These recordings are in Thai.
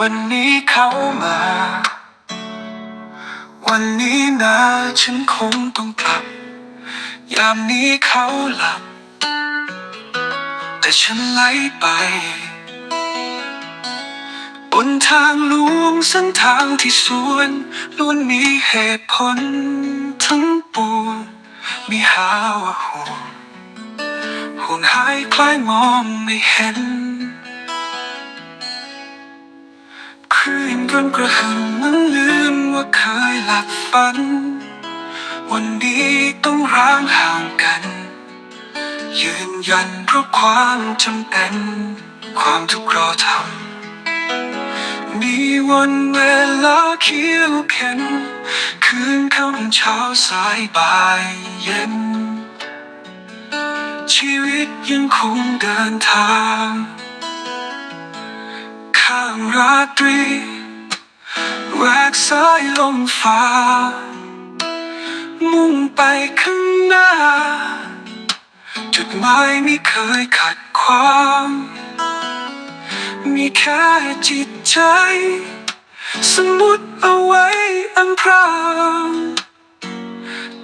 วันนี้เขามา วันนี้นะฉันคงต้องกลับ ยามนี้เขาหลับ แต่ฉันไหลไป บนทางลวงเส้นทางที่สวนล้วนมีเหตุผลทั้งปวงมีหาว่าห่วงห่วงหายคล้ายมองไม่เห็น ลื่นกำกระหึ่มมันลืมว่าเคยหลับฝัน วันนี้ต้องร้างห่างกัน ยืนยันเพราะความจำเป็น ความทุกข์รอทำมีวันเวลาเขียวเข็น คืนค่ำเช้าสายบ่ายเย็น ชีวิตยังคงเดินทางข้ามราตรี แหวกสายลมฟ้า มุ่งไปข้างหน้า จุดหมายไม่เคยขัดขวางมีแค่จิตใจ สมมุติเอาไว้อันพราง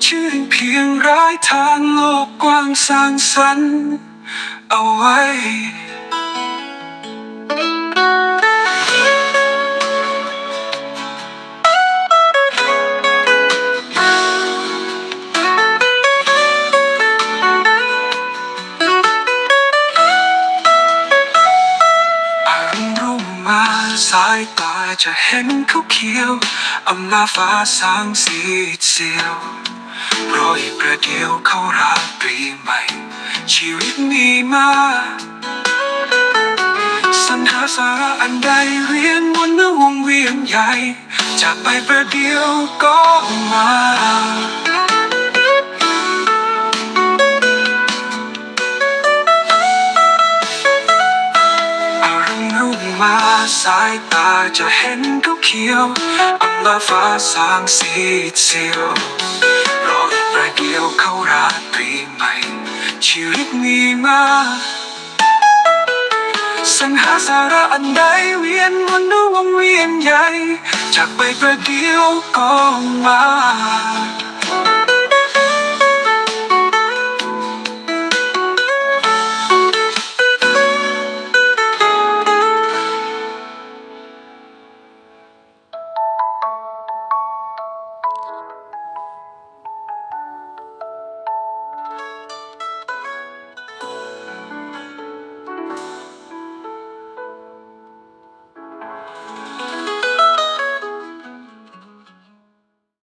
ชื่อเพียงร้ายทางโลกกว้างสร้างสรรค์เอาไว้ สายตาจะเห็นเขาเขียวอำลาฟ้าสางสีเสียวรออีกประเดียวเขาราตรีใหม่ ชีวิตมีมาสัญหาสาระอันใดเรียนวนเนื้อวงเวียนใหญ่ จากไปประเดียวก็มา สายตาจะเห็นเขาเขียวอำลาฟ้าสางสีเสียวรออีกประเดียวเข้าราตรีใหม่ ชีวิตมีมาสัญหาสาระอันใดเวียนวนดูวงเวียนใหญ่ จากไปประเดียวก็มา